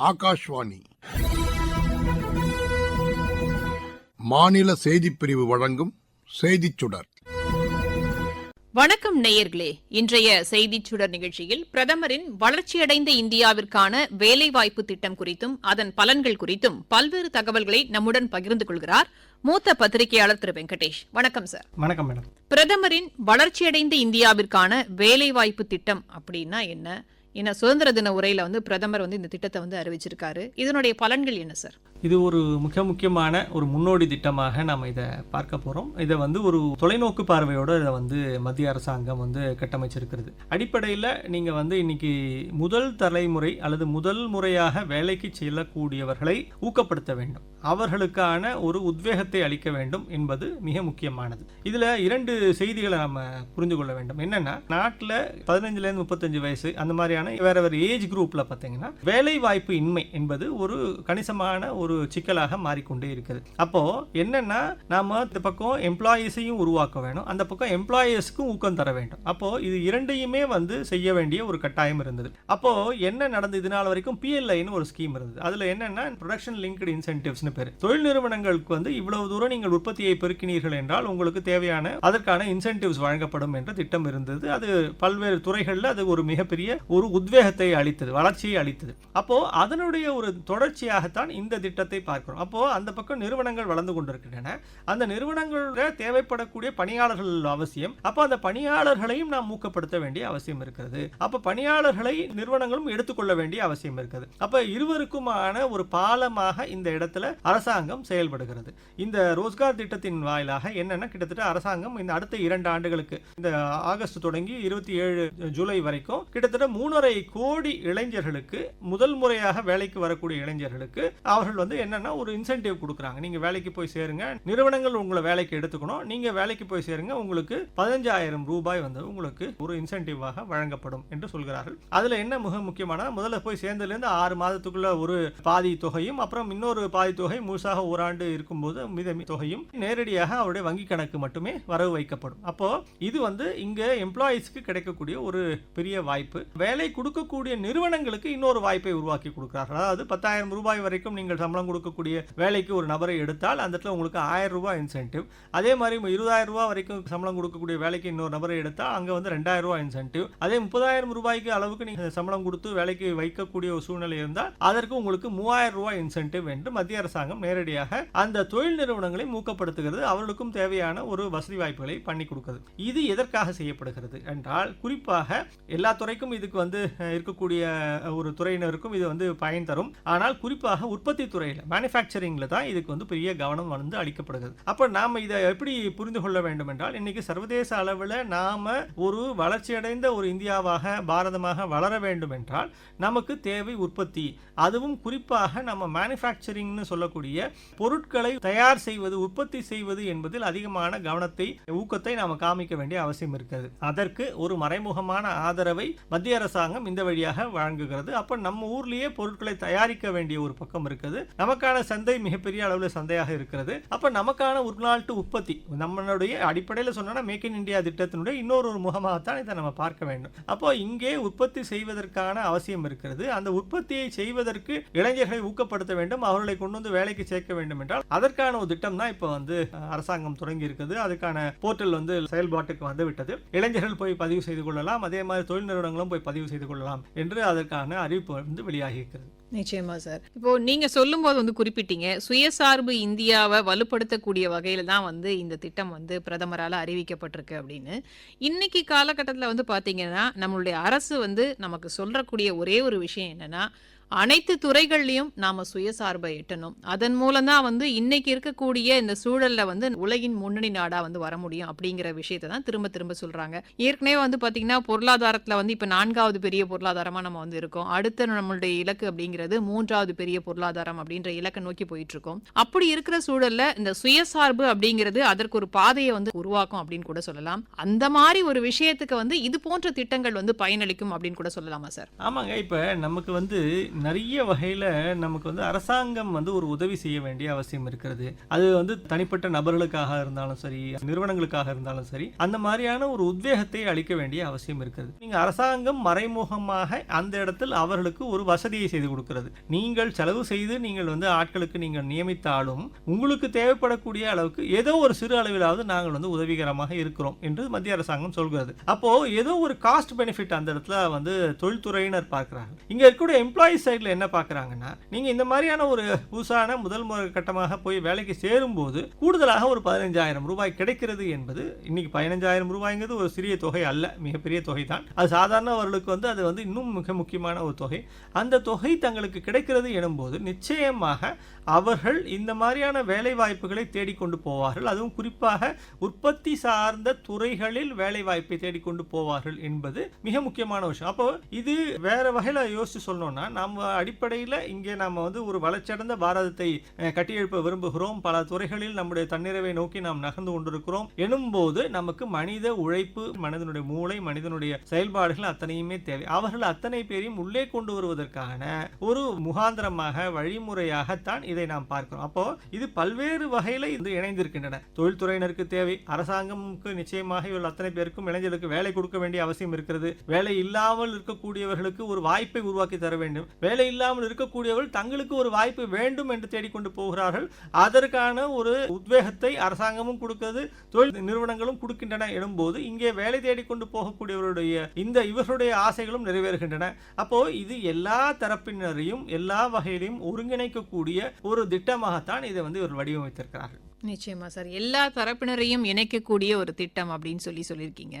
ஆகாஷ்வாணி. மாநில செய்திப் பிரிவு வழங்கும் செய்திச் சுடர். வணக்கம் நேயர்களே. இன்றைய செய்திச் சுடர் நிகழ்ச்சியில் பிரதமரின் வளர்ச்சியடைந்த இந்தியாவிற்கான வேலைவாய்ப்பு திட்டம் குறித்தும் அதன் பலன்கள் குறித்தும் பல்வேறு தகவல்களை நம்முடன் பகிர்ந்து கொள்கிறார் மூத்த பத்திரிகையாளர் திரு வெங்கடேஷ். வணக்கம் சார். வணக்கம் மேடம். பிரதமரின் வளர்ச்சியடைந்த இந்தியாவிற்கான வேலைவாய்ப்பு திட்டம் அப்படின்னா என்ன? ஏன்னா சுதந்திர தின உரையில வந்து பிரதமர் வந்து இந்த திட்டத்தை வந்து அறிவிச்சிருக்காரு. இதனுடைய பலன்கள் என்ன சார்? இது ஒரு மிக முக்கியமான ஒரு முன்னோடி திட்டமாக நாம் இதை பார்க்க போகிறோம் இதை வந்து ஒரு தொலைநோக்கு பார்வையோடு இதை வந்து மத்திய அரசாங்கம் வந்து கட்டமைச்சிருக்கிறது. அடிப்படையில் நீங்கள் வந்து இன்னைக்கு முதல் தலைமுறை அல்லது முதல் முறையாக வேலைக்கு செல்லக்கூடியவர்களை ஊக்கப்படுத்த வேண்டும். அவர்களுக்கான ஒரு உத்வேகத்தை அளிக்க வேண்டும் என்பது மிக முக்கியமானது. இதில் இரண்டு செய்திகளை நம்ம புரிந்து கொள்ள வேண்டும். என்னென்னா நாட்டில் பதினஞ்சுலேருந்து முப்பத்தஞ்சு வயசு அந்த மாதிரியான வேற வேறு ஏஜ் குரூப்பில் பார்த்தீங்கன்னா வேலை வாய்ப்பு இன்மை என்பது ஒரு கணிசமான ஒரு சிக்கலாக மாறிக்கொண்டே இருக்குது. அப்போ என்னன்னா நாம இந்த பக்கம் எம்ப்ளாயீஸையும் உருவாக்க வேணும். அந்த பக்கம் எம்ப்ளாயர்ஸ்க்கும் ஊக்கம் தர வேண்டும். அப்போ இது இரண்டையுமே வந்து செய்ய வேண்டிய ஒரு கட்டாயம் இருந்தது. அப்போ என்ன நடந்தது? இதனால் வரைக்கும் பிஎல்ஐன்னு ஒரு ஸ்கீம் இருந்தது. அதுல என்னன்னா ப்ரொடக்ஷன் லிங்க்டு இன்சென்டிவ்ஸ்னு பேர். தொழில் நிறுவனங்களுக்கு வந்து இவ்வளவு தூரம் நீங்கள் உற்பத்தியை பெருக்கினீர்கள் என்றால் உங்களுக்கு தேவையான அதற்கான இன்சென்டிவ்ஸ் வழங்கப்படும் என்ற திட்டம் இருந்தது. அது பல்வேறு துறைகளில் அது ஒரு மிகப்பெரிய ஒரு உத்வேகத்தை அளித்தது வளர்ச்சியை அளித்தது. அப்போ அதனுடைய ஒரு தொடர்ச்சியாகத்தான் இந்த திட்டம் திட்டத்தை பார்க்கிறோம். அப்போது அந்த பக்கம் நிறுவனங்கள் வளர்ந்து கொண்டிருக்கின்றன. அந்த நிறுவனங்களில் தேவைப்படக்கூடிய பணியாளர்கள் அவசியம். அப்போ அந்த பணியாளர்களையும் நாம் ஊக்கப்படுத்த வேண்டிய அவசியம் இருக்கிறது. அப்போ பணியாளர்களை நிறுவனங்களும் எடுத்துக்கொள்ள வேண்டிய அவசியம் இருக்குது. அப்போ இருவருக்குமான ஒரு பாலமாக இந்த இடத்துல அரசாங்கம் செயல்படுகிறது. இந்த ரோஸ்கார் திட்டத்தின் வாயிலாக என்னன்னா கிட்டத்தட்ட அரசாங்கம் இந்த அடுத்த இரண்டு ஆண்டுகளுக்கு இந்த ஆகஸ்ட் தொடங்கி இருபத்தி ஏழு ஜூலை வரைக்கும் கிட்டத்தட்ட மூணரை கோடி இளைஞர்களுக்கு முதல் முறையாக வேலைக்கு வரக்கூடிய இளைஞர்களுக்கு அவர்கள் வந்து என்னன்னா ஒரு இன்சென்டிவ் கொடுக்குறாங்க. நீங்க வேலைக்கு போய் சேருங்க. நிறுவனங்கள் உங்களை வேலைக்கு எடுத்துக்கணும். நீங்கள் வேலைக்கு போய் சேருங்க. உங்களுக்கு பதினஞ்சாயிரம் ரூபாய் வந்து உங்களுக்கு ஒரு இன்சென்டிவாக வழங்கப்படும் என்று சொல்கிறார்கள். அதில் என்ன மிக முக்கியமான முதல்ல போய் சேர்ந்ததுலேருந்து ஆறு மாதத்துக்குள்ள ஒரு பாதி தொகையும் அப்புறம் இன்னொரு பாதி தொகை முழுசாக ஓராண்டு இருக்கும்போது மித தொகையும் நேரடியாக அவருடைய வங்கி கணக்கு மட்டுமே வரவு வைக்கப்படும். அப்போ இது வந்து இங்க எம்ப்ளாயிஸ்க்கு கிடைக்கக்கூடிய ஒரு பெரிய வாய்ப்பு. வேலை கொடுக்கக்கூடிய நிறுவனங்களுக்கு இன்னொரு வாய்ப்பை உருவாக்கி கொடுக்கிறார்கள். அதாவது பத்தாயிரம் ரூபாய் வரைக்கும் நீங்கள் சம்பளம் கொடுக்கக்கூடிய வேலைக்கு ஒரு நபரை எடுத்தால் அந்த இடத்துல உங்களுக்கு ஆயிரம் ரூபாய் இன்சென்டிவ் அதே மாதிரி இருபதாயிரம் ரூபாய் வரைக்கும் சம்பளம் கொடுக்கக்கூடிய வேலைக்கு இன்னொரு நபரை எடுத்தால் அங்கே வந்து ரெண்டாயிரம் ரூபாய் இன்சென்டிவ் அதே முப்பதாயிரம் ரூபாய்க்கு அளவுக்கு நீங்கள் சம்பளம் கொடுத்து வேலைக்கு வைக்கக்கூடிய ஒரு சூழ்நிலை இருந்தால் அதற்கு உங்களுக்கு மூவாயிரம் ரூபாய் இன்சென்டிவ் என்று மத்திய அரசாங்கம் நேரடியாக அந்த தொழில் நிறுவனங்களை ஊக்கப்படுத்துகிறது. அவர்களுக்கும் தேவையான ஒரு வசதி வாய்ப்புகளை பண்ணி கொடுக்கிறது. இது எதற்காக செய்யப்படுகிறது என்றால் குறிப்பாக எல்லா துறைக்கும் இதுக்கு வந்து இருக்கக்கூடிய ஒரு துறையினருக்கும் இது வந்து பயன் தரும். ஆனால் குறிப்பாக உற்பத்தி துறை துறையில். மேனுஃபேக்சரிங்கில் தான் இதுக்கு வந்து பெரிய கவனம் வந்து அளிக்கப்படுகிறது. அப்போ நாம் இதை எப்படி புரிந்து கொள்ள வேண்டும் என்றால் இன்றைக்கி சர்வதேச அளவில் நாம் ஒரு வளர்ச்சியடைந்த ஒரு இந்தியாவாக பாரதமாக வளர வேண்டும் என்றால் நமக்கு தேவை உற்பத்தி. அதுவும் குறிப்பாக நம்ம மேனுஃபேக்சரிங்னு சொல்லக்கூடிய பொருட்களை தயார் செய்வது உற்பத்தி செய்வது என்பதில் அதிகமான கவனத்தை ஊக்கத்தை நாம் காமிக்க வேண்டிய அவசியம் இருக்கிறது. அதற்கு ஒரு மறைமுகமான ஆதரவை மத்திய அரசாங்கம் இந்த வழியாக வழங்குகிறது. அப்போ நம்ம ஊர்லேயே பொருட்களை தயாரிக்க வேண்டிய ஒரு பக்கம் இருக்குது. நமக்கான சந்தை மிகப்பெரிய அளவில் சந்தையாக இருக்கிறது. அப்போ நமக்கான உள்நாட்டு உற்பத்தி நம்மளுடைய அடிப்படையில் சொன்னால் மேக் இன் இந்தியா திட்டத்தினுடைய இன்னொரு ஒரு முகமாகத்தான் இதை நம்ம பார்க்க வேண்டும். அப்போ இங்கே உற்பத்தி செய்வதற்கான அவசியம் இருக்கிறது. அந்த உற்பத்தியை செய்வதற்கு இளைஞர்களை ஊக்கப்படுத்த வேண்டும். அவர்களை கொண்டு வந்து வேலைக்கு சேர்க்க வேண்டும் என்றால் அதற்கான ஒரு திட்டம் தான் இப்போ வந்து அரசாங்கம் தொடங்கி இருக்குது. அதுக்கான போர்ட்டல் வந்து செயல்பாட்டுக்கு வந்துவிட்டது இளைஞர்கள் போய் பதிவு செய்து கொள்ளலாம். அதே மாதிரி தொழில் நிறுவனங்களும் போய் பதிவு செய்து கொள்ளலாம் என்று அதற்கான அறிவிப்பு வந்து வெளியாகி இருக்கிறது. நிச்சயமா சார் இப்போ நீங்க சொல்லும்போது வந்து குறிப்பிட்டீங்க சுயசார்பு இந்தியாவை வலுப்படுத்தக்கூடிய வகையில தான் வந்து இந்த திட்டம் வந்து பிரதமரால் அறிவிக்கப்பட்டிருக்கு அப்படின்னு. இன்னைக்கு காலகட்டத்தில் வந்து பார்த்தீங்கன்னா நம்மளுடைய அரசு வந்து நமக்கு சொல்றக்கூடிய ஒரே ஒரு விஷயம் என்னன்னா அனைத்து துறைகள்லையும் நாம சுயசார்பை எட்டணும். அதன் மூலம் தான் வந்து இன்னைக்கு இருக்கக்கூடிய இந்த சூழல்ல வந்து உலகின் முன்னணி நாடாக வந்து வர முடியும் அப்படிங்கிற விஷயத்தை தான் திரும்ப திரும்ப சொல்கிறாங்க ஏற்கனவே வந்து பார்த்திங்கன்னா பொருளாதாரத்தில் வந்து இப்போ நான்காவது பெரிய பொருளாதாரமாக நம்ம வந்து இருக்கோம். அடுத்த நம்மளுடைய இலக்கு அப்படிங்கிறது மூன்றாவது பெரிய பொருளாதாரம் அப்படின்ற இலக்கை நோக்கி போயிட்டு இருக்கோம் அப்படி இருக்கிற சூழல்ல இந்த சுயசார்பு அப்படிங்கிறது அதற்கு ஒரு பாதையை வந்து உருவாக்கும் அப்படின்னு கூட சொல்லலாம். அந்த மாதிரி ஒரு விஷயத்துக்கு வந்து இது போன்ற திட்டங்கள் வந்து பயனளிக்கும் அப்படின்னு கூட சொல்லலாமா சார்? ஆமாங்க. இப்போ நமக்கு வந்து நிறைய வகையில் நமக்கு வந்து அரசாங்கம் வந்து ஒரு உதவி செய்ய வேண்டிய அவசியம் இருக்கிறது. அது வந்து தனிப்பட்ட நபர்களுக்காக இருந்தாலும் சரி நிறுவனங்களுக்காக இருந்தாலும் சரி அந்த மாதிரியான ஒரு உத்வேகத்தை அளிக்க வேண்டிய அவசியம் இருக்கிறது. நீங்கள் அரசாங்கம் மறைமுகமாக அந்த இடத்தில் அவர்களுக்கு ஒரு வசதியை செய்து கொடுக்கிறது. நீங்கள் செலவு செய்து நீங்கள் வந்து ஆட்களுக்கு நீங்கள் நியமித்தாலும் உங்களுக்கு தேவைப்படக்கூடிய அளவுக்கு ஏதோ ஒரு சிறு அளவிலாவது நாங்கள் வந்து உதவிகரமாக இருக்கிறோம் என்று மத்திய அரசாங்கம் சொல்கிறது. அப்போ ஏதோ ஒரு காஸ்ட் பெனிஃபிட் அந்த இடத்துல வந்து தொழில்துறையினர் பார்க்குறாங்க இங்க இருக்கக்கூடிய எம்ப்ளாயிஸ் சைடில் என்ன பார்க்குறாங்கன்னா நீங்கள் இந்த மாதிரியான ஒரு புதுசான முதல் முறை கட்டமாக போய் வேலைக்கு சேரும்போது கூடுதலாக ஒரு பதினஞ்சாயிரம் ரூபாய் கிடைக்கிறது என்பது இன்னைக்கு பதினஞ்சாயிரம் ரூபாய்ங்கிறது ஒரு சிறிய தொகை அல்ல மிகப்பெரிய தொகை தான். அது சாதாரணவர்களுக்கு வந்து அது வந்து இன்னும் மிக முக்கியமான ஒரு தொகை. அந்த தொகை தங்களுக்கு கிடைக்கிறது எனும்போது நிச்சயமாக அவர்கள் இந்த மாதிரியான வேலை வாய்ப்புகளை தேடிக்கொண்டு போவார்கள். அதுவும் குறிப்பாக உற்பத்தி சார்ந்த துறைகளில் வேலை வாய்ப்பை தேடிக்கொண்டு போவார்கள் என்பது மிக முக்கியமான விஷயம். அப்போ இது வேற வகையில் யோசிச்சு சொல்லணும்னா நாம் அடிப்படையில் இங்கே நாம் வந்து ஒரு வளர்ச்சியடைந்த பாரதத்தை கட்டியெழுப்ப விரும்புகிறோம். பல துறைகளில் நம்முடைய தன்னிறைவை நோக்கி நாம் நகர்ந்து கொண்டிருக்கிறோம். எனும்போது நமக்கு மனித உழைப்பு மனிதனுடைய மூளை மனிதனுடைய செயல்பாடுகள் அத்தனையுமே தேவை. அவர்கள் அத்தனை பேரையும் உள்ளே கொண்டு வருவதற்கான ஒரு முகாந்திரமாக வழிமுறையாகத்தான் இதை நாம் பார்க்கிறோம். அப்போ இது பல்வேறு வகையில் இது இணைந்திருக்கின்றன. தொழில்துறையினருக்கு தேவை அரசாங்கமுக்கு நிச்சயமாக இவர்கள் அத்தனை பேருக்கும் இளைஞர்களுக்கு வேலை கொடுக்க வேண்டிய அவசியம் இருக்கிறது. வேலை இல்லாமல் இருக்கக்கூடியவர்களுக்கு ஒரு வாய்ப்பை உருவாக்கி தர வேண்டும். வேலை இல்லாமல் இருக்கக்கூடியவர்கள் தங்களுக்கு ஒரு வாய்ப்பு வேண்டும் என்று தேடிக்கொண்டு போகிறார்கள். அதற்கான ஒரு உத்வேகத்தை அரசாங்கமும் கொடுக்கிறது தொழில் நிறுவனங்களும் கொடுக்கின்றன எனும்போது இங்கே வேலை தேடிக்கொண்டு போகக்கூடியவருடைய இந்த இவர்களுடைய ஆசைகளும் நிறைவேறுகின்றன. அப்போ இது எல்லா தரப்பினரையும் எல்லா வகையிலையும் ஒருங்கிணைக்கக்கூடிய ஒரு திட்டமாகத்தான் இதை வந்து இவர் வடிவமைத்திருக்கிறார்கள். நிச்சயமா சார். எல்லா தரப்பினரையும் இணைக்கக்கூடிய ஒரு திட்டம் அப்படின்னு சொல்லி சொல்லியிருக்கீங்க.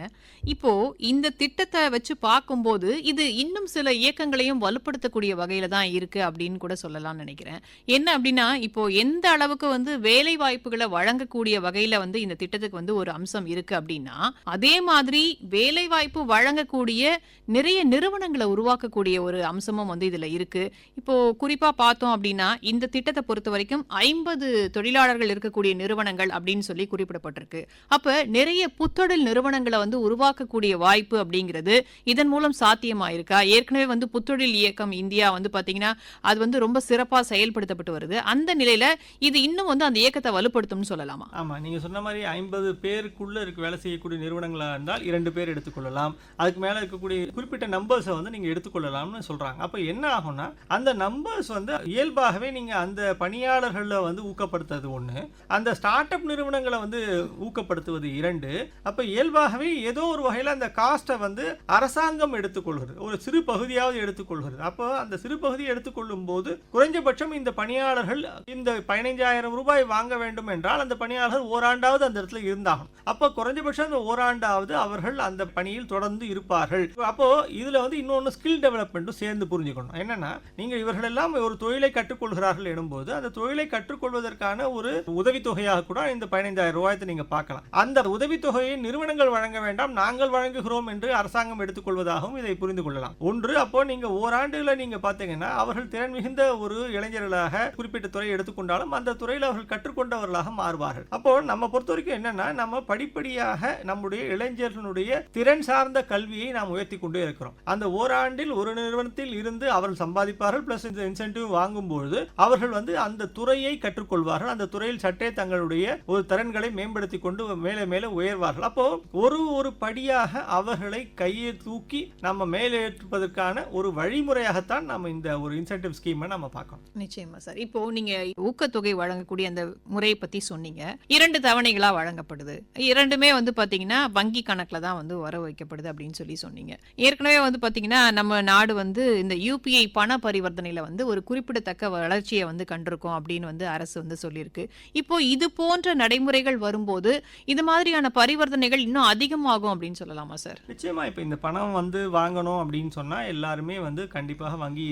இப்போ இந்த திட்டத்தை வச்சு பார்க்கும்போது இது இன்னும் சில இயக்கங்களையும் வலுப்படுத்தக்கூடிய வகையில தான் இருக்கு அப்படின்னு கூட சொல்லலாம்னு நினைக்கிறேன். என்ன அப்படின்னா இப்போ எந்த அளவுக்கு வந்து வேலை வாய்ப்புகளை வழங்கக்கூடிய வகையில வந்து இந்த திட்டத்துக்கு வந்து ஒரு அம்சம் இருக்கு அப்படின்னா அதே மாதிரி வேலை வாய்ப்பு வழங்கக்கூடிய நிறைய நிறுவனங்களை உருவாக்கக்கூடிய ஒரு அம்சமும் வந்து இதுல இருக்கு. இப்போ குறிப்பா பார்த்தோம் அப்படின்னா இந்த திட்டத்தை பொறுத்த வரைக்கும் ஐம்பது தொழிலாளர்கள் இருக்கக்கூடிய நிறுவனங்கள் அப்படின்னு சொல்லி குறிப்பிடப்பட்டிருக்கு. அப்ப நிறைய புத்தொழில் நிறுவனங்களை வந்து உருவாக்கக்கூடிய வாய்ப்பு அப்படிங்கிறது இதன் மூலம் சாத்தியமாயிருக்கா? ஏற்கனவே வந்து புத்தொழில் இயக்கம் இந்தியா வந்து பாத்தீங்கன்னா அது வந்து ரொம்ப சிறப்பா செயல்படுத்தப்பட்டு வருது. அந்த நிலையில இது இன்னும் வந்து அந்த இயக்கத்தை வலுப்படுத்தும்னு சொல்லலாமா? ஆமா நீங்க சொன்ன மாதிரி ஐம்பது பேருக்குள்ள இருக்க வேலை செய்யக்கூடிய நிறுவனங்களா இருந்தால் இரண்டு பேர் எடுத்துக்கொள்ளலாம். அதுக்கு மேல இருக்கக்கூடிய குறிப்பிட்ட நம்பர்ஸை வந்து நீங்க எடுத்துக்கொள்ளலாம்னு சொல்றாங்க. அப்ப என்ன ஆகும்னா அந்த நம்பர்ஸ் வந்து இயல்பாகவே நீங்க அந்த பணியாளர்களை வந்து ஊக்கப்படுத்துறது ஒண்ணு அந்த ஸ்டார்ட் அப் நிறுவனங்களை வந்து ஊக்கப்படுத்துவது இரண்டு. அப்போ இயல்பாகவே ஏதோ ஒரு வகையில் அந்த காஸ்ட்டை வந்து அரசாங்கம் எடுத்துக்கொள்கிறது. ஒரு சிறு பகுதியாவது எடுத்துக்கொள்கிறது. அப்போ அந்த சிறு பகுதியை எடுத்துக்கொள்ளும் போது குறைஞ்சபட்சம் இந்த பணியாளர்கள் இந்த பதினைஞ்சாயிரம் ரூபாய் வாங்க வேண்டும் என்றால் அந்த பணியாளர்கள் ஓராண்டாவது அந்த இடத்துல இருந்தாகும் அப்போ குறைஞ்சபட்சம் அந்த ஓராண்டாவது அவர்கள் அந்த பணியில் தொடர்ந்து இருப்பார்கள். அப்போ இதுல வந்து இன்னொன்று ஸ்கில் டெவலப்மெண்ட்டும் சேர்ந்து புரிஞ்சுக்கணும். என்னன்னா நீங்கள் இவர்களெல்லாம் ஒரு தொழிலை கற்றுக்கொள்கிறார்கள் எனும்போது அந்த தொழிலை கற்றுக்கொள்வதற்கான ஒரு உதவி உதவித்தொகையாக கூட இந்த பதினைந்தாயிரம் ரூபாயத்தை நீங்கள் பார்க்கலாம். அந்த உதவித்தொகையை நிறுவனங்கள் வழங்க வேண்டாம் நாங்கள் வழங்குகிறோம் என்று அரசாங்கம் எடுத்துக்கொள்வதாகவும் இதை புரிந்து கொள்ளலாம். ஒன்று அப்போ நீங்க ஓராண்டுல நீங்க பார்த்தீங்கன்னா அவர்கள் திறன் மிகுந்த ஒரு இளைஞர்களாக குறிப்பிட்ட துறையை எடுத்துக்கொண்டாலும் அந்த துறையில் அவர்கள் கற்றுக்கொண்டவர்களாக மாறுவார்கள். அப்போ நம்ம பொறுத்த வரைக்கும் என்னன்னா நம்ம படிப்படியாக நம்முடைய இளைஞர்களுடைய திறன் சார்ந்த கல்வியை நாம் உயர்த்தி கொண்டே இருக்கிறோம். அந்த ஓராண்டில் ஒரு நிறுவனத்தில் இருந்து அவர்கள் சம்பாதிப்பார்கள் பிளஸ் இந்த இன்சென்டிவ் வாங்கும்பொழுது அவர்கள் வந்து அந்த துறையை கற்றுக்கொள்வார்கள். அந்த துறையில் சற்றே தங்களுடைய ஒரு திறன்களை மேம்படுத்தி கொண்டு மேலே மேலே உயர்வார்கள். அப்போ ஒரு ஒரு படியாக அவர்களை கையை தூக்கி நம்ம மேலேற்றுவதற்கான ஒரு வழிமுறையாகத்தான் நம்ம இந்த ஒரு இன்சென்டிவ் ஸ்கீமை நம்ம பார்க்கணும். நிச்சயமா சார். இப்போ நீங்க ஊக்கத்தொகை வழங்கக்கூடிய அந்த முறையை பத்தி சொன்னீங்க. இரண்டு தவணைகளா வழங்கப்படுது. இரண்டுமே வந்து பாத்தீங்கன்னா வங்கி கணக்குல தான் வந்து வர வைக்கப்படுது அப்படின்னு சொல்லி சொன்னீங்க. ஏற்கனவே வந்து பாத்தீங்கன்னா நம்ம நாடு வந்து இந்த யூபிஐ பண பரிவர்த்தனையில வந்து ஒரு குறிப்பிடத்தக்க வளர்ச்சியை வந்து கண்டிருக்கோம் அப்படின்னு வந்து அரசு வந்து சொல்லியிருக்கு. இப்போ இது போன்ற நடைமுறைகள் வரும்போது இது மாதிரியான பரிவர்த்தனைகள் இன்னும் அதிகமாகும் அப்படின்னு சொல்லலாமா சார்? நிச்சயமா. இப்போ இந்த பணம் வந்து வாங்கணும் அப்படின்னு சொன்னால் எல்லாருமே வந்து கண்டிப்பாக வங்கி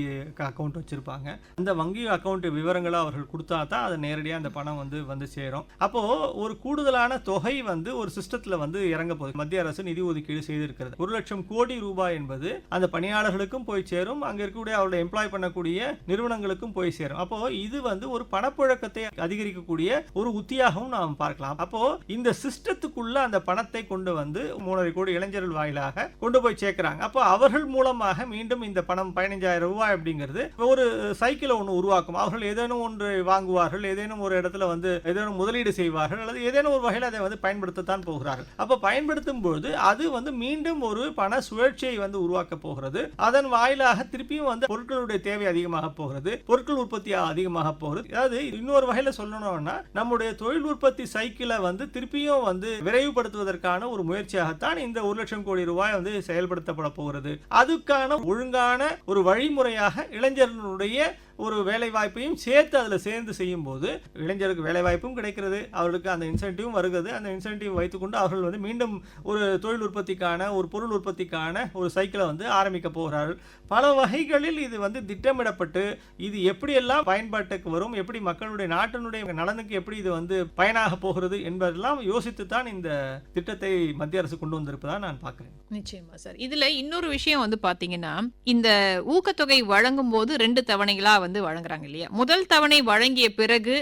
அக்கௌண்ட் வச்சிருப்பாங்க. அந்த வங்கி அக்கௌண்ட் விவரங்களை அவர்கள் கொடுத்தா தான் அது நேரடியாக அந்த பணம் வந்து வந்து சேரும். அப்போ ஒரு கூடுதலான தொகை வந்து ஒரு சிஸ்டத்தில் வந்து இறங்க போகுது. மத்திய அரசு நிதி ஒதுக்கீடு செய்திருக்கிறது. ஒரு லட்சம் கோடி ரூபாய் என்பது அந்த பணியாளர்களுக்கும் போய் சேரும். அங்கே இருக்கக்கூடிய அவர்களை எம்ப்ளாய் பண்ணக்கூடிய நிறுவனங்களுக்கும் போய் சேரும். அப்போ இது வந்து ஒரு பணப்புழக்கத்தை அதிகரிக்கக்கூடிய ஒரு உத்தியாகவும் நாம் பார்க்கலாம். அப்போ இந்த சிஸ்டத்துக்குள்ள அந்த பணத்தை கொண்டு வந்து மூணரை கோடி இளைஞர்கள் வாயிலாக கொண்டு போய் சேர்க்கிறாங்க. அப்போ அவர்கள் மூலமாக மீண்டும் இந்த பணம் பதினஞ்சாயிரம் ரூபாய் அப்படிங்கிறது ஒரு சைக்கிளை ஒன்று உருவாக்கும். அவர்கள் ஏதேனும் ஒன்று வாங்குவார்கள் ஏதேனும் ஒரு இடத்துல வந்து ஏதேனும் முதலீடு செய்வார்கள் அல்லது ஏதேனும் ஒரு வகையில் அதை வந்து பயன்படுத்தத்தான் போகிறார்கள். அப்போ பயன்படுத்தும் பொழுது அது வந்து மீண்டும் ஒரு பண சுழற்சியை வந்து உருவாக்க போகிறது. அதன் வாயிலாக திருப்பியும் வந்து பொருட்களுடைய தேவை அதிகமாக போகிறது பொருட்கள் உற்பத்தி அதிகமாக போகிறது. அதாவது இன்னொரு வகையில் சொல்லணும்னா நம்முடைய தொழில் உற்பத்தி சைக்கிளை வந்து திருப்பியும் வந்து விரைவுபடுத்துவதற்கான ஒரு முயற்சியாகத்தான் இந்த ஒரு லட்சம் கோடி ரூபாய் வந்து செயல்படுத்தப்பட போகிறது. அதுக்கான ஒழுங்கான ஒரு வழிமுறையாக இளைஞர்களுடைய ஒரு வேலை வாய்ப்பையும் சேர்த்து அதில் சேர்ந்து செய்யும்போது இளைஞருக்கு வேலை வாய்ப்பும் கிடைக்கிறது அவர்களுக்கு அந்த இன்சென்டிவும் வருகிறது. அந்த இன்சென்டிவ் வைத்துக்கொண்டு அவர்கள் வந்து மீண்டும் ஒரு தொழில் உற்பத்திக்கான ஒரு பொருள் உற்பத்திக்கான ஒரு சைக்கிளை வந்து ஆரம்பிக்க போகிறார்கள். பல வகைகளில் இது வந்து திட்டமிடப்பட்டு இது எப்படியெல்லாம் பயன்பாட்டுக்கு வரும் எப்படி மக்களுடைய நாட்டினுடைய நலனுக்கு எப்படி இது வந்து பயனாக போகிறது என்பதெல்லாம் யோசித்து தான் இந்த திட்டத்தை மத்திய அரசு கொண்டு வந்திருப்பதாக நான் பார்க்குறேன். நிச்சயமா சார். இதில் இன்னொரு விஷயம் வந்து பார்த்தீங்கன்னா இந்த ஊக்கத்தொகை வழங்கும் போது ரெண்டு தவணைகளாக வந்து வழங்குறாங்க இல்லையா? முதல் தவணை வழங்கிய பிறகு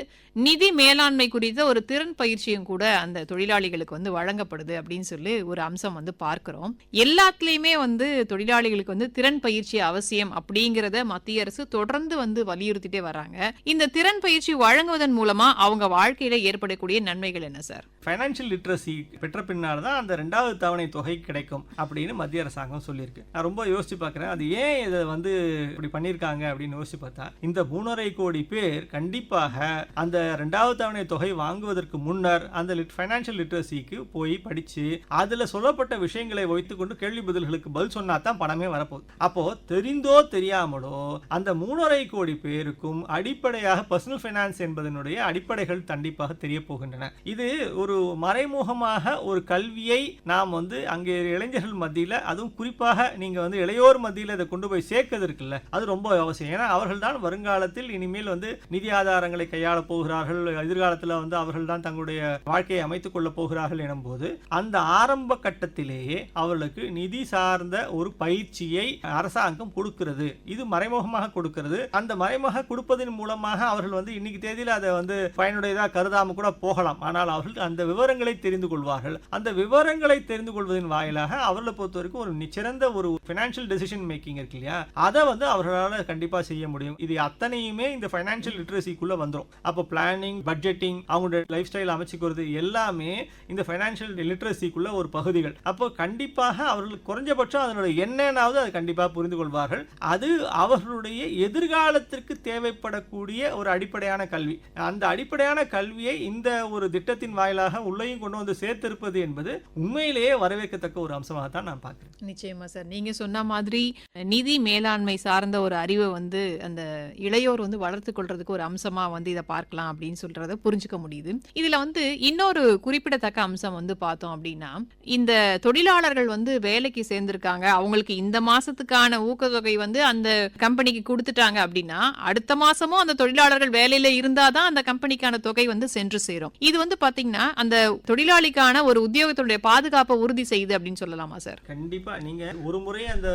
நிதி மேலாண்மை குறித்த ஒரு திறன் பயிற்சியும் கூட அந்த தொழிலாளிகளுக்கு வந்து வழங்கப்படுது அப்படின்னு சொல்லி ஒரு அம்சம் வந்து பார்க்கிறோம். எல்லாத்துலேயுமே வந்து தொழிலாளிகளுக்கு வந்து திறன் பயிற்சி அவசியம் அப்படிங்கிறத மத்திய அரசு தொடர்ந்து வந்து வலியுறுத்திட்டே வராங்க. இந்த திறன் பயிற்சி வழங்குவதன் மூலமா அவங்க வாழ்க்கையில ஏற்படக்கூடிய நன்மைகள் என்ன சார்? ஃபைனான்ஷியல் லிட்ரஸி பெற்ற பின்னால் தான் அந்த ரெண்டாவது தவணை தொகை கிடைக்கும் அப்படின்னு மத்திய அரசாங்கம் சொல்லியிருக்கு. நான் ரொம்ப யோசிச்சு பார்க்குறேன். அது ஏன் இதை வந்து இப்படி பண்ணியிருக்காங்க அப்படின்னு யோசிச்சு பார்த்தா இந்த மூணரை கோடி பேர் கண்டிப்பாக அந்த ரெண்டாவது தவணை தொகை வாங்குவதற்கு முன்னர் அந்த ஃபைனான்ஷியல் லிட்ரஸிக்கு போய் படித்து அதில் சொல்லப்பட்ட விஷயங்களை வைத்துக்கொண்டு கேள்வி பதில்களுக்கு பதில் சொன்னா தான் பணமே வரப்போகுது. அப்போ தெரிந்தோ தெரியாமலோ அந்த மூணரை கோடி பேருக்கும் அடிப்படையாக பர்சனல் ஃபைனான்ஸ் என்பதனுடைய அடிப்படைகள் கண்டிப்பாக தெரிய போகின்றன இது ஒரு மறைமுகமாக ஒரு கல்வியை நாம் வந்து அங்கே இளைஞர்கள் மத்தியில் அதுவும் குறிப்பாக நீங்கள் வந்து இளையோர் மத்தியில் இதை கொண்டு போய் சேர்க்கிறது இருக்குல்ல அது ரொம்ப அவசியம். ஏன்னா அவர்கள் தான் வருங்காலத்தில் இனிமேல் வந்து நிதி ஆதாரங்களை கையாள போகிறார்கள் எதிர்காலத்தில் வந்து அவர்கள் தான் தங்களுடைய வாழ்க்கையை அமைத்துக் கொள்ளப் போகிறார்கள் எனும்போது அந்த ஆரம்ப கட்டத்திலேயே அவர்களுக்கு நிதி சார்ந்த ஒரு பயிற்சியை அரசாங்கம் கொடுக்கிறது. இது மறைமுகமாக கொடுக்கிறது. அந்த மறைமுக கொடுப்பதன் மூலமாக அவர்கள் வந்து இன்னைக்கு தேதியில் அதை வந்து பயனுடையதாக கருதாம கூட போகலாம். ஆனால் அவர்கள் அந்த விவரங்களை தெரிந்து கொள்வார்கள். அந்த விவரங்களை தெரிந்து கொள்வதன் வாயிலாக அவர்களை பொறுத்த வரைக்கும் ஒரு சிறந்த ஒரு பினான்சியல் டெசிஷன் மேக்கிங் இருக்கு இல்லையா? அதை வந்து அவர்களால் கண்டிப்பாக செய்ய முடியும். இது அத்தனையுமே இந்த ஃபைனான்ஷியல் லிட்ரஸிக்குள்ளே வந்துடும் அப்போ பிளான் பிளானிங் பட்ஜெட்டிங் அவங்களோட லைஃப் ஸ்டைல் அமைச்சுக்கிறது எல்லாமே இந்த ஃபைனான்ஷியல் லிட்ரஸிக்குள்ள ஒரு பகுதிகள். அப்போ கண்டிப்பாக அவர்களுக்கு குறைஞ்சபட்சம் அதனுடைய என்னென்னாவது அதை கண்டிப்பாக புரிந்து கொள்வார்கள். அது அவர்களுடைய எதிர்காலத்திற்கு தேவைப்படக்கூடிய ஒரு அடிப்படையான கல்வி. அந்த அடிப்படையான கல்வியை இந்த ஒரு திட்டத்தின் வாயிலாக உள்ளேயும் கொண்டு வந்து சேர்த்திருப்பது என்பது உண்மையிலேயே வரவேற்கத்தக்க ஒரு அம்சமாக தான் நான் பார்க்குறேன். நிச்சயமா சார். நீங்க சொன்ன மாதிரி நிதி மேலாண்மை சார்ந்த ஒரு அறிவை வந்து அந்த இளையோர் வந்து வளர்த்து கொள்றதுக்கு ஒரு அம்சமா வந்து இதை பார்க்கலாம் அப்படின்னு சொல்றத புரிஞ்சுக்க முடியுது. இதுல வந்து இன்னொரு குறிப்பிடத்தக்க அம்சம் வந்து பார்த்தோம் அப்படின்னா இந்த தொழிலாளர்கள் வந்து வேலைக்கு சேர்ந்திருக்காங்க. அவங்களுக்கு இந்த மாசத்துக்கான ஊக்கத்தொகை வந்து அந்த கம்பெனிக்கு கொடுத்துட்டாங்க அப்படின்னா அடுத்த மாசமும் அந்த தொழிலாளர்கள் வேலையில இருந்தாதான் அந்த கம்பெனிக்கான தொகை வந்து சென்று சேரும். இது வந்து பாத்தீங்கன்னா அந்த தொழிலாளிக்கான ஒரு உத்தியோகத்தினுடைய பாதுகாப்பை உறுதி செய்யுது அப்படின்னு சொல்லலாமா சார்? கண்டிப்பா. நீங்க ஒரு முறை அந்த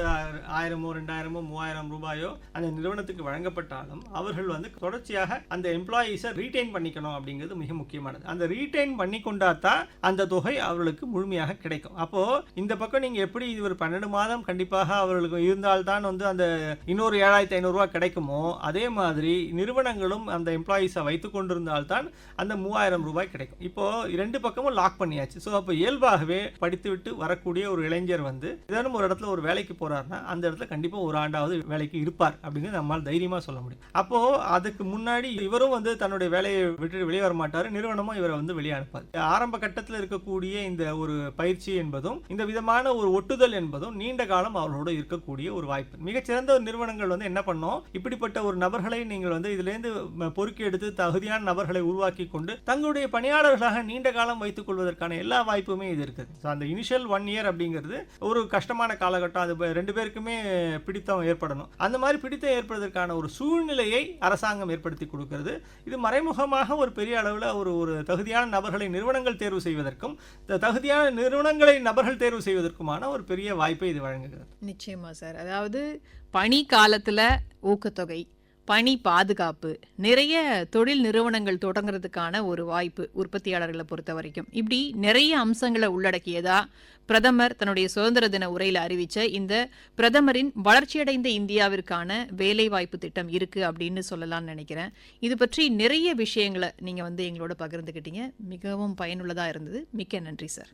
ஆயிரமோ ரெண்டாயிரமோ மூவாயிரம் ரூபாயோ அந்த நிறுவனத்துக்கு வழங்கப்பட்டாலும் அவர்கள் வந்து தொடர்ச்சியாக அந்த எம்ப்ளாயிஸை ரீடைன் பண்ணிக்கணும் அப்படிங்கிறது மிக முக்கியமானது. அந்த ரீட்டைன் பண்ணி கொண்டா தான் அந்த தொகை அவர்களுக்கு முழுமையாக கிடைக்கும். அப்போது இந்த பக்கம் நீங்கள் எப்படி இது ஒரு பன்னெண்டு மாதம் கண்டிப்பாக அவர்களுக்கு இருந்தால்தான் வந்து அந்த இன்னொரு ஏழாயிரத்தி ஐநூறுரூவா கிடைக்குமோ அதே மாதிரி நிறுவனங்களும் அந்த எம்ப்ளாயீஸை வைத்து கொண்டிருந்தால்தான் அந்த மூவாயிரம் ரூபாய் கிடைக்கும். இப்போது இரண்டு பக்கமும் லாக் பண்ணியாச்சு. ஸோ அப்போ இயல்பாகவே படித்துவிட்டு வரக்கூடிய ஒரு இளைஞர் வந்து ஏதேனும் ஒரு இடத்துல ஒரு வேலைக்கு போகிறாருன்னா அந்த இடத்துல கண்டிப்பாக ஒரு ஆண்டாவது வேலைக்கு இருப்பார் அப்படின்னு நம்மால் தைரியமாக சொல்ல முடியும். அப்போது அதுக்கு முன்னாடி இவரும் வந்து தன்னுடைய வேலையை விட்டு வெளியே வர மாட்டார் நிறுவனமும் இவரை வந்து வெளியே அனுப்பாது. ஆரம்ப கட்டத்தில் இருக்கக்கூடிய இந்த ஒரு பயிற்சி என்பதும் இந்த விதமான ஒரு ஒட்டுதல் என்பதும் நீண்ட காலம் அவர்களோடு இருக்கக்கூடிய ஒரு வாய்ப்பு. மிகச்சிறந்த ஒரு நிறுவனங்கள் வந்து என்ன பண்ணோம்? இப்படிப்பட்ட ஒரு நபர்களை நீங்கள் வந்து இதுலேருந்து பொறுக்கி எடுத்து தகுதியான நபர்களை உருவாக்கி கொண்டு தங்களுடைய பணியாளர்களாக நீண்ட காலம் வைத்துக் கொள்வதற்கான எல்லா வாய்ப்புமே இது இருக்குது. ஸோ அந்த இனிஷியல் ஒன் இயர் அப்படிங்கிறது ஒரு கஷ்டமான காலகட்டம். அது ரெண்டு பேருக்குமே பிடித்தம் ஏற்படணும். அந்த மாதிரி பிடித்தம் ஏற்படுவதற்கான ஒரு சூழ்நிலையை அரசாங்கம் ஏற்படுத்தி கொடுக்கிறது. இது மறை மறைமுகமாக ஒரு பெரிய அளவில் ஒரு ஒரு தகுதியான நபர்களை நிறுவனங்கள் தேர்வு செய்வதற்கும் த- தகுதியான நிறுவனங்களை நபர்கள் தேர்வு செய்வதற்குமான ஒரு பெரிய வாய்ப்பை இது வழங்குகிறது. நிச்சயமா சார். அதாவது பனி காலத்தில் ஊக்கத்தொகை. பணி பாதுகாப்பு நிறைய தொழில் நிறுவனங்கள் தொடங்குறதுக்கான ஒரு வாய்ப்பு உற்பத்தியாளர்களை பொறுத்த வரைக்கும். இப்படி நிறைய அம்சங்களை உள்ளடக்கியதா பிரதமர் தன்னுடைய சுதந்திர தின உரையில் அறிவித்த இந்த பிரதமரின் வளர்ச்சியடைந்த இந்தியாவிற்கான வேலைவாய்ப்பு திட்டம் இருக்கு அப்படின்னு சொல்லலாம்னு நினைக்கிறேன். இது பற்றி நிறைய விஷயங்களை நீங்கள் வந்து எங்களோட பகிர்ந்துக்கிட்டீங்க மிகவும் பயனுள்ளதாக இருந்தது. மிக்க நன்றி சார்.